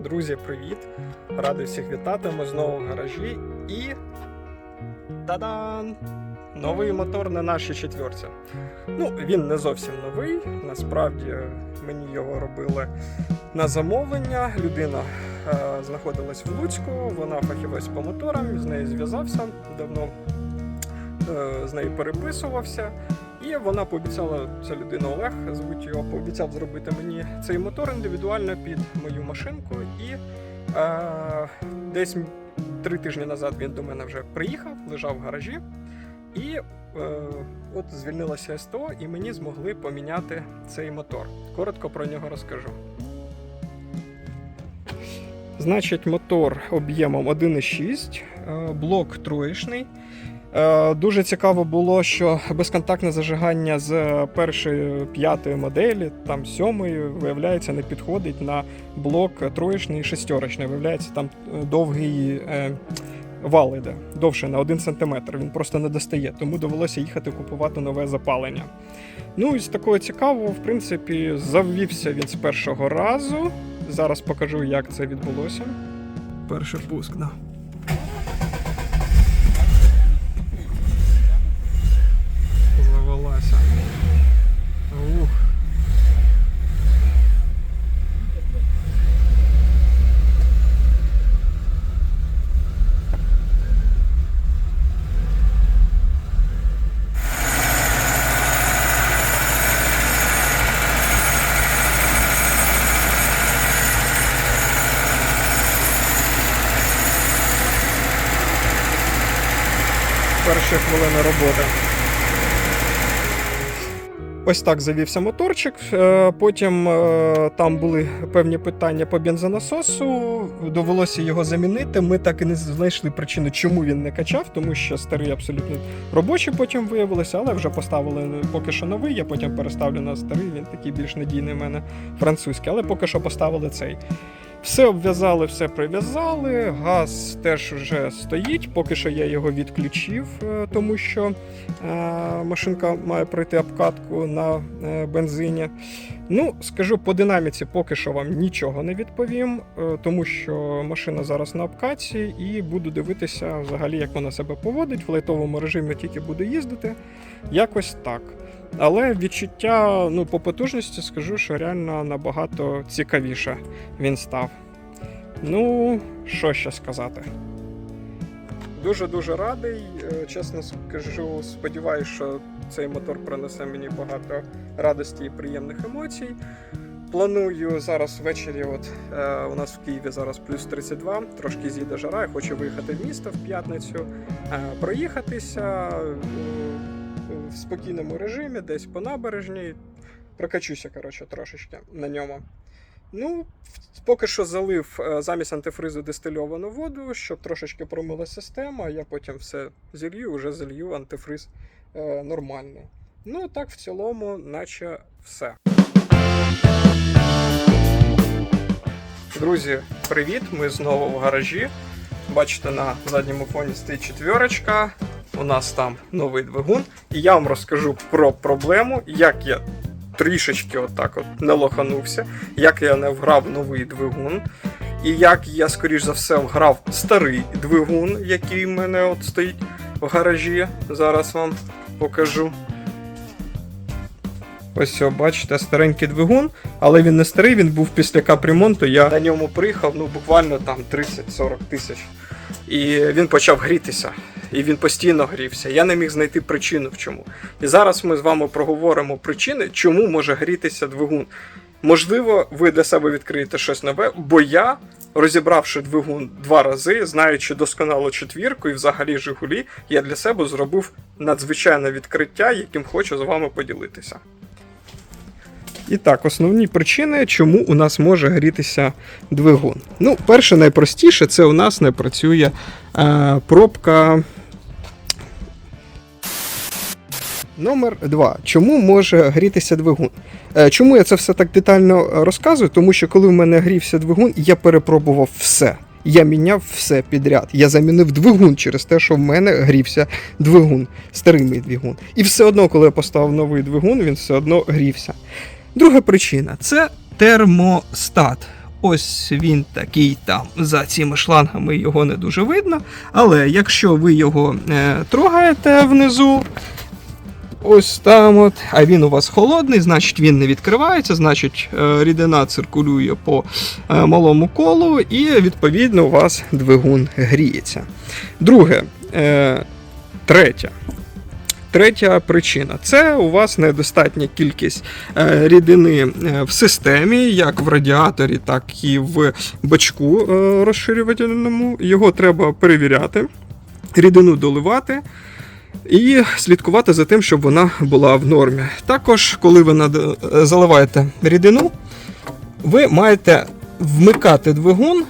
Друзі, привіт! Радий всіх вітати. Ми знову в гаражі і. Та-дан! Новий мотор на нашій четвірці. Ну, він не зовсім новий. Насправді мені його робили на замовлення. Людина е, знаходилась в Луцьку, вона фахівець по моторам, з нею зв'язався давно, е, з нею переписувався. І вона пообіцяла, ця людина Олег, звуть його, пообіцяв зробити мені цей мотор індивідуально під мою машинку. І е, десь три тижні назад він до мене вже приїхав, лежав в гаражі. І е, от звільнилося СТО, і мені змогли поміняти цей мотор. Коротко про нього розкажу. Значить, мотор об'ємом 1,6, е, блок троєчний. Е, Дуже цікаво було, що безконтактне зажигання з першої п'ятої моделі, там сьомої, виявляється, не підходить на блок троєчний і шестерочний. Виявляється, там е, довгий е, вал іде, довше на 1 см. Він просто не достає, тому довелося їхати купувати нове запалення. Ну і з такого цікавого, в принципі, завівся він з першого разу. Зараз покажу, як це відбулося. Перший пуск, да. Завелася. Ух. Перші хвилини роботи. Ось так завівся моторчик. Е, Потім е, там були певні питання по бензонасосу. Довелося його замінити. Ми так і не знайшли причину, чому він не качав, тому що старий абсолютно робочий потім виявилося, але вже поставили поки що новий. Я потім переставлю на старий. Він такий більш надійний в мене французький, але поки що поставили цей. Все обв'язали, все прив'язали. Газ теж вже стоїть. Поки що я його відключив, е, тому що е, машинка має пройти обкатку на е, бензині. Ну, скажу по динаміці, поки що вам нічого не відповім, тому що машина зараз на обкатці, і буду дивитися взагалі, як вона себе поводить. В лайтовому режимі тільки буду їздити. Якось так. Але відчуття ну, по потужності скажу, що реально набагато цікавіше він став. Ну, що ще сказати. Дуже-дуже радий. Е, Чесно скажу, сподіваюся, що цей мотор принесе мені багато радості і приємних емоцій. Планую зараз ввечері. От е, у нас в Києві зараз плюс 32, трошки з'їде жара. Я хочу виїхати в місто в п'ятницю, е, проїхатися е, в спокійному режимі, десь по набережній. Прокачуся, коротше, трошечки на ньому. Ну, поки що залив е, замість антифризу дистильовану воду, щоб трошечки промила система. Я потім все зілью, вже залью антифриз е, нормальний. Ну, так, в цілому, наче все. Друзі, привіт! Ми знову в гаражі. Бачите, на задньому фоні стоїть четвірочка. У нас там новий двигун. І я вам розкажу про проблему, як я трішечки отак от не лоханувся, як я не вграв новий двигун, і як я, скоріш за все, вграв старий двигун, який в мене от стоїть в гаражі. Зараз вам покажу. Ось все, бачите, старенький двигун, але він не старий, він був після капремонту. Я на ньому приїхав ну, буквально там 30-40 тисяч. І він почав грітися. І він постійно грівся. Я не міг знайти причину в чому. І зараз ми з вами проговоримо причини, чому може грітися двигун. Можливо, ви для себе відкриєте щось нове, бо я, розібравши двигун два рази, знаючи досконало четвірку і взагалі Жигулі, я для себе зробив надзвичайне відкриття, яким хочу з вами поділитися. І так, основні причини, чому у нас може грітися двигун. Ну, перше, найпростіше, це у нас не працює е, пробка. Номер 2. Чому може грітися двигун? Е, Чому я це все так детально розказую? Тому що коли в мене грівся двигун, я перепробував все. Я міняв все підряд. Я замінив двигун через те, що в мене грівся двигун, старий мій двигун. І все одно, коли я поставив новий двигун, він все одно грівся. Друга причина це термостат. ось він такий там за цими шлангами його не дуже видно. Але якщо ви його е, трогаєте внизу, ось там, от, а він у вас холодний, значить він не відкривається, значить е, рідина циркулює по е, малому колу, і відповідно у вас двигун гріється. Друге, е, третє. Третя причина це у вас недостатня кількість рідини в системі, як в радіаторі, так і в бачку розширювальному. Його треба перевіряти, рідину доливати. І слідкувати за тим, щоб вона була в нормі. Також, коли ви е, заливаєте рідину, ви маєте вмикати двигун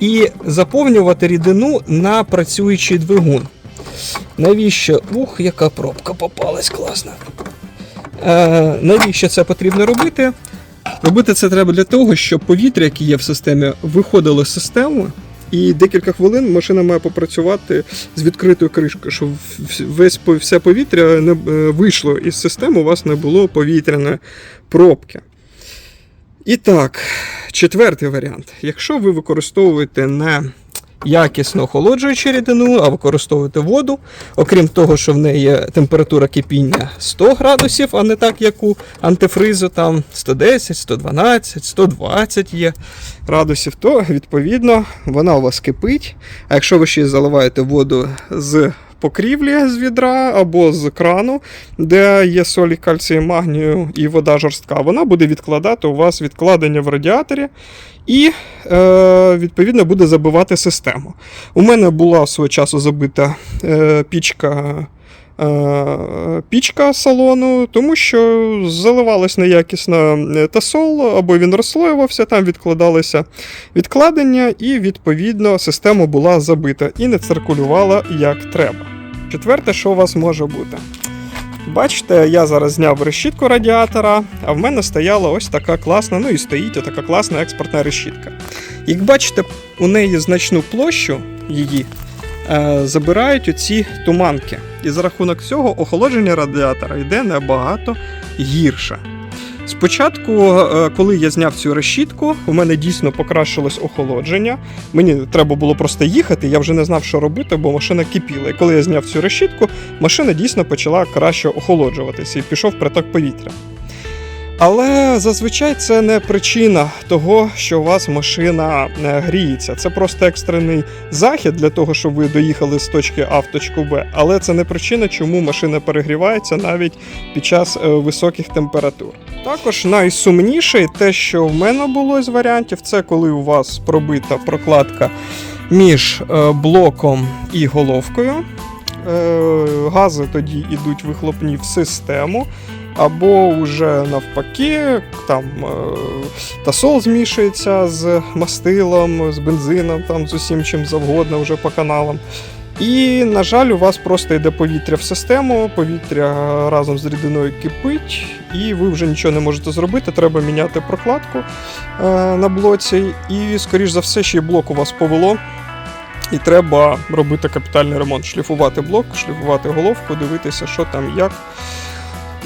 і заповнювати рідину на працюючий двигун. Навіщо? Ух, яка пробка попалась класна. Е, навіщо це потрібно робити? Робити це треба для того, щоб повітря, яке є в системі, виходило з системи, і декілька хвилин машина має попрацювати з відкритою кришкою, щоб весь все повітря не е, вийшло із системи, у вас не було повітряної пробки. І так, четвертий варіант. Якщо ви використовуєте не якісно охолоджуючу рідину, а використовувати воду, окрім того, що в неї є температура кипіння 100 градусів, а не так, як у антифризу, там 110, 112, 120 є градусів, то відповідно вона у вас кипить. А якщо ви ще заливаєте воду з покрівлі з відра або з крану, де є солі кальцію, магнію і вода жорстка, вона буде відкладати у вас відкладення в радіаторі і е, відповідно буде забивати систему. У мене була свого часу забита е, пічка. Е, Пічка салону, тому що заливалась неякісно е, тасол, або він розслоювався, там відкладалися відкладення, і відповідно система була забита і не циркулювала як треба. Четверте, що у вас може бути? Бачите, я зараз зняв решітку радіатора, а в мене стояла ось така класна, ну і стоїть така класна експортна решітка. Як бачите, у неї значну площу її е, забирають оці туманки. І за рахунок цього охолодження радіатора йде набагато гірше. Спочатку, е, коли я зняв цю решітку, у мене дійсно покращилось охолодження. Мені треба було просто їхати, я вже не знав, що робити, бо машина кипіла. І коли я зняв цю решітку, машина дійсно почала краще охолоджуватися і пішов приток повітря. Але зазвичай це не причина того, що у вас машина е, гріється. Це просто екстрений захід для того, щоб ви доїхали з точки А в точку Б. Але це не причина, чому машина перегрівається навіть під час е, високих температур. Також найсумніше те, що в мене було з варіантів, це коли у вас пробита прокладка між е, блоком і головкою. Гази тоді йдуть вихлопні в систему. Або вже навпаки, там е, тасол змішується з мастилом, з бензином, там з усім чим завгодно вже по каналам. І, на жаль, у вас просто йде повітря в систему, повітря разом з рідиною кипить, і ви вже нічого не можете зробити. Треба міняти прокладку е, на блоці. І, скоріш за все, ще й блок у вас повело. І треба робити капітальний ремонт, шліфувати блок, шліфувати головку, дивитися, що там як.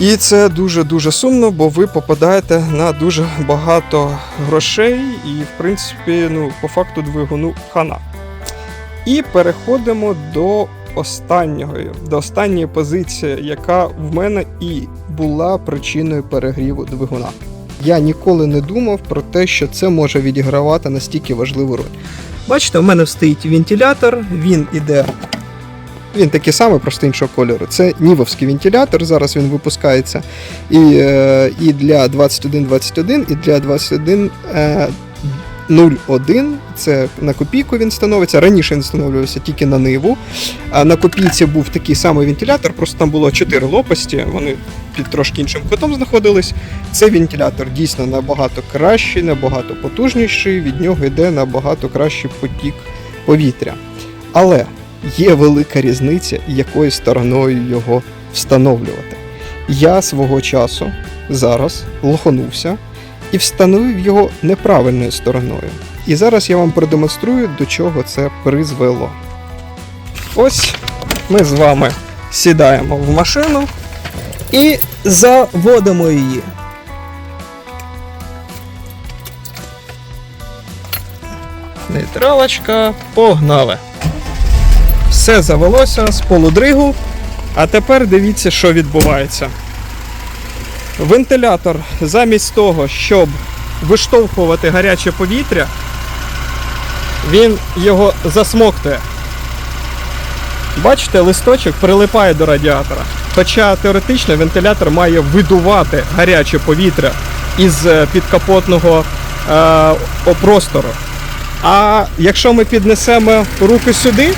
І це дуже-дуже сумно, бо ви попадаєте на дуже багато грошей, і, в принципі, ну, по факту двигуну хана. І переходимо до останнього, до останньої позиції, яка в мене і була причиною перегріву двигуна. Я ніколи не думав про те, що це може відігравати настільки важливу роль. Бачите, в мене стоїть вентилятор, він іде. Він такий самий, просто іншого кольору. Це нівовський вентилятор. Зараз він випускається і, е, і для 2121, і для 21. Е, 01, це на копійку він становиться. Раніше він встановлювався тільки на ниву. А на копійці був такий самий вентилятор, просто там було 4 лопасті, вони під трошки іншим кутом знаходились. Цей вентилятор дійсно набагато кращий, набагато потужніший, від нього йде набагато кращий потік повітря. Але є велика різниця, якою стороною його встановлювати. Я свого часу зараз лоханувся і встановив його неправильною стороною. І зараз я вам продемонструю, до чого це призвело. Ось ми з вами сідаємо в машину і заводимо її. Нейтралочка, погнали. Все завелося з полудригу. А тепер дивіться, що відбувається. Вентилятор замість того, щоб виштовхувати гаряче повітря, він його засмоктує. Бачите, листочок прилипає до радіатора. Хоча теоретично вентилятор має видувати гаряче повітря із е, підкапотного е, простору. А якщо ми піднесемо руки сюди,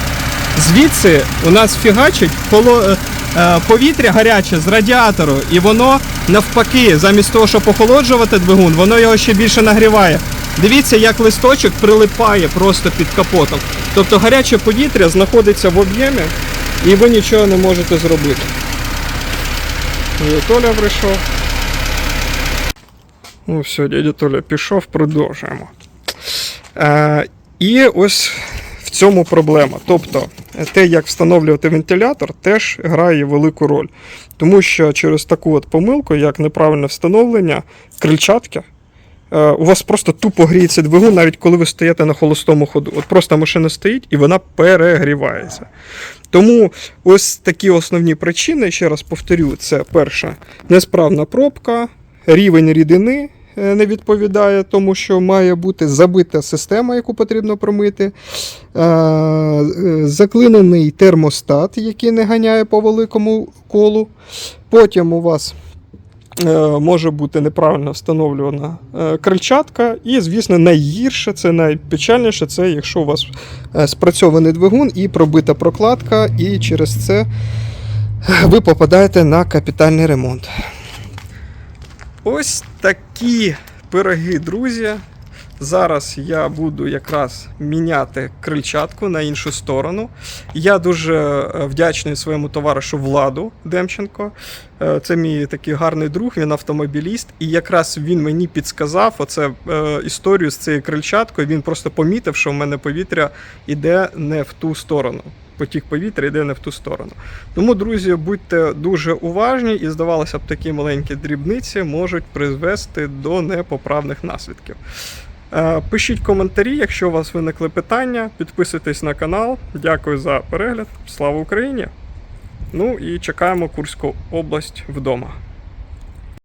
звідси у нас фігачить е, е, повітря гаряче з радіатору, і воно навпаки, замість того, щоб охолоджувати двигун, воно його ще більше нагріває. Дивіться, як листочок прилипає просто під капотом. Тобто гаряче повітря знаходиться в об'ємі, і ви нічого не можете зробити. Дядя Толя прийшов. Ну все, дядя Толя пішов, продовжуємо. Е, і ось цьому проблема. Тобто, те, як встановлювати вентилятор, теж грає велику роль. Тому що через таку от помилку, як неправильне встановлення крильчатки, е, у вас просто тупо гріється двигун, навіть коли ви стоїте на холостому ходу. От просто машина стоїть і вона перегрівається. Тому ось такі основні причини, ще раз повторю, це перше, несправна пробка, рівень рідини не відповідає тому, що має бути забита система, яку потрібно промити, е, е, заклинений термостат, який не ганяє по великому колу. Потім у вас е, може бути неправильно встановлювана е, крильчатка. І, звісно, найгірше, це найпечальніше, це якщо у вас е, спрацьований двигун і пробита прокладка, і через це ви попадаєте на капітальний ремонт. Ось такі пироги, друзі. Зараз я буду якраз міняти крильчатку на іншу сторону. Я дуже е, вдячний своєму товаришу Владу Демченко. Е, Це мій такий гарний друг, він автомобіліст. І якраз він мені підсказав оце е, історію з цією крильчаткою. Він просто помітив, що в мене повітря йде не в ту сторону. Потік повітря йде не в ту сторону. Тому, друзі, будьте дуже уважні, і здавалося б, такі маленькі дрібниці можуть призвести до непоправних наслідків. Е, Пишіть коментарі, якщо у вас виникли питання. Підписуйтесь на канал. Дякую за перегляд. Слава Україні! Ну і чекаємо Курську область вдома.